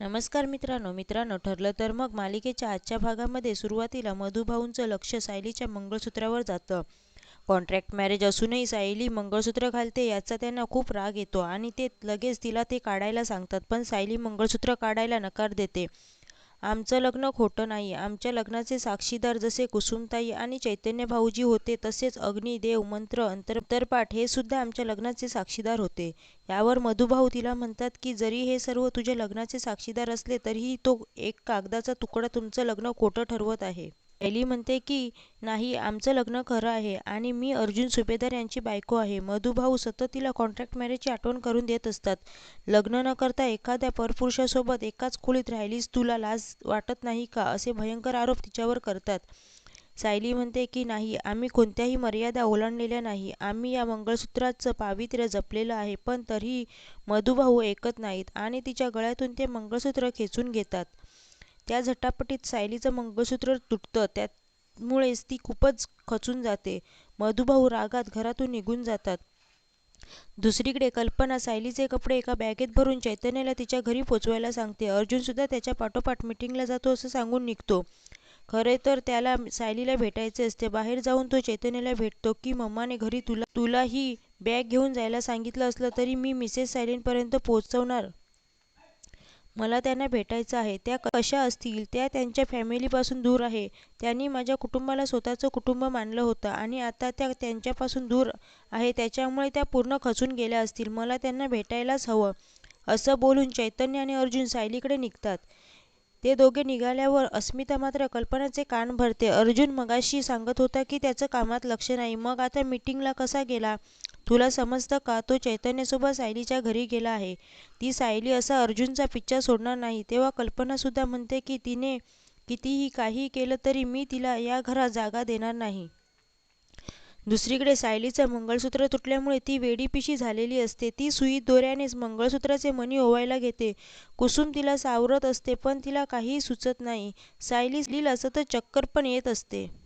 नमस्कार मित्रांनो. मित्रांनो ठरलं तर मग मालिकेच्या आजच्या भागामध्ये सुरुवातीला मधुभाऊंचं लक्ष सायलीच्या मंगळसूत्रावर जातं. कॉन्ट्रॅक्ट मॅरेज असूनही सायली मंगळसूत्र घालते याचा त्यांना खूप राग येतो आणि ते लगेच तिला ते काढायला सांगतात पण सायली मंगळसूत्र काढायला नकार देते. आमचं लग्न खोटं नाही आमच्या लग्नाचे साक्षीदार जसे कुसुमताई आणि चैतन्य भाऊजी होते तसेच अग्नी देव मंत्र अंतरपाठ हे सुद्धा आमच्या लग्नाचे साक्षीदार होते. यावर मधुभाऊ तिला म्हणतात की जरी हे सर्व तुझ्या लग्नाचे साक्षीदार असले तरीही तो एक कागदाचा तुकडा तुमचं लग्न खोटं ठरवत आहे. एली म्हणते की नाही आमचं लग्न खरं आहे आणि मी अर्जुन सुभेदार यांची बायको आहे. मधुभाऊ सतत तिला कॉन्ट्रॅक्ट मॅरेजची आठवण करून देत असतात. लग्न न करता एखाद्या परपुरुषासोबत एकाच खोलीत राहिलीस तुला लाज वाटत नाही का? असे भयंकर आरोप तिच्यावर करतात. सायली म्हणते की नाही आम्ही कोणत्याही मर्यादा ओलांडलेल्या नाही. आम्ही या मंगळसूत्राचं पावित्र्य जपलेलं आहे पण तरीही मधुभाऊ ऐकत नाहीत आणि तिच्या गळ्यातून ते मंगळसूत्र खेचून घेतात. त्या झटापटीत सायलीचं मंगळसूत्र तुटतं. त्यामुळेच ती खूपच खचून जाते. मधुभाऊ रागात घरातून निघून जातात. दुसरीकडे कल्पना सायलीचे कपडे एका बॅगेत भरून चैतन्याला तिच्या घरी पोचवायला सांगते. अर्जुनसुद्धा त्याच्या पाठोपाठ मिटिंगला जातो असं सांगून निघतो. खरे तर त्याला सायलीला भेटायचे असते. बाहेर जाऊन तो चैतन्याला भेटतो की मम्माने घरी तुला तुला ही बॅग घेऊन जायला सांगितलं असलं तरी मी मिसेस सायलींपर्यंत पोहोचवणार मला त्यांना भेटायचं आहे. त्या कशा असतील? त्या त्यांच्या फॅमिलीपासून दूर आहे. त्यांनी माझ्या कुटुंबाला स्वतःचं कुटुंब मानलं होतं आणि आता त्या त्यांच्यापासून दूर आहे. त्याच्यामुळे त्या पूर्ण खचून गेल्या असतील. मला त्यांना भेटायलाच हवं. असं बोलून चैतन्य आणि अर्जुन सायलीकडे निघतात. ते दोघे निघाल्यावर अस्मिता मात्र कल्पनाचे कान भरते. अर्जुन मगाशी सांगत होता की त्याचं कामात लक्ष नाही. मग आता मीटिंगला कसा गेला? तुला समजतं का? तो चैतन्यसोबत सायलीच्या घरी गेला आहे. ती सायली असा अर्जुनचा पिच्चा सोडणार नाही. तेव्हा कल्पनासुद्धा म्हणते की तिने कितीही काही केलं तरी मी तिला या घरात जागा देणार नाही. दुसरीकडे सायलीचं मंगळसूत्र तुटल्यामुळे ती वेडीपिशी झालेली असते. ती सुई दोऱ्यानेच मंगळसूत्राचे मणी ओवायला घेते. कुसुम तिला सावरत असते पण तिला काहीही सुचत नाही. सायली सतत चक्कर पण येत असते.